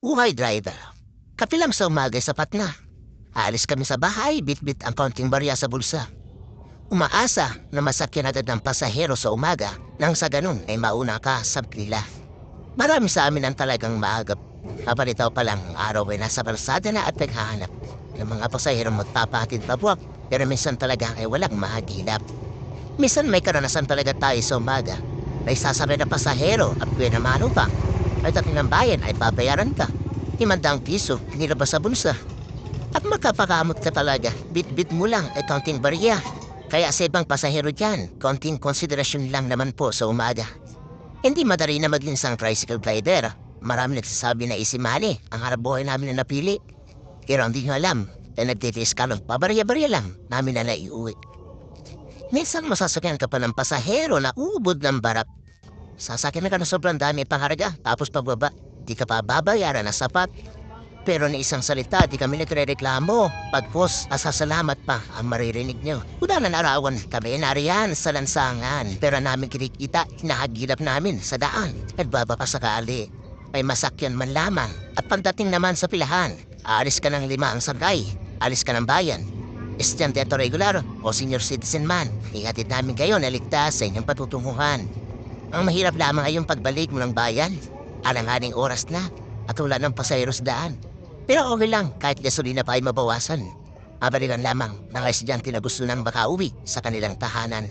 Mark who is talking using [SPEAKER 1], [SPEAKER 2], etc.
[SPEAKER 1] Uhay driver, kape lang sa umaga sapat na. Alis kami sa bahay, bit-bit ang konting barya sa bulsa. Umaasa na masakyan agad ng pasahero sa umaga nang sa ganun ay mauna ka sa pila. Marami sa amin ang talagang maagap. Kabalitaw pa lang araw ay nasa balsada na at naghahanap ng mga pasahero magpapatid pabuwak pero minsan talaga ay walang mahagilap. Minsan may karanasan talaga tayo sa umaga na isasabay na pasahero at kuya naman pa ay dating ng bayan ay babayaran ka. Imandang piso, nilabas sa bulsa. At magkapakamot ka talaga, bit-bit mo lang ay konting barya. Kaya sa ibang pasahero dyan, konting konsiderasyon lang naman po sa umaga. Hindi madali na maging isang tricycle rider. Marami nagsasabi na isimali ang harap buhay namin na napili. Pero hindi nyo alam na nagtitiis ka lang, pabarya-barya lang namin na naiuwi. Minsan masasakyan ka pa ng pasahero na ubod ng barak. Sasakyan na ka ng sobrang dami pangharga, tapos pababa, di ka pa babayaran na sapat. Pero na isang salita, di kami nagre-reklamo. Pagpos, asasalamat pa ang maririnig nyo. Una na narawan, kami nariyan sa lansangan. Pero namin kinikita, hinahagilap namin sa daan. Nagbaba pa sakali. May masakyan man lamang. At pagdating naman sa pilahan, alis ka ng lima ang sagay. Alis ka ng bayan. Estudyante regular o senior citizen man, ihatid namin kayo na ligtas sa inyong patutunguhan. Ang mahirap lamang ay yung pagbalik mo ng bayan. Alanganing oras na at wala ng pasahero sa daan. Pero okay lang kahit gasolina pa ay mabawasan. Mabalikan lamang ng estudyante na gusto nang makauwi sa kanilang tahanan.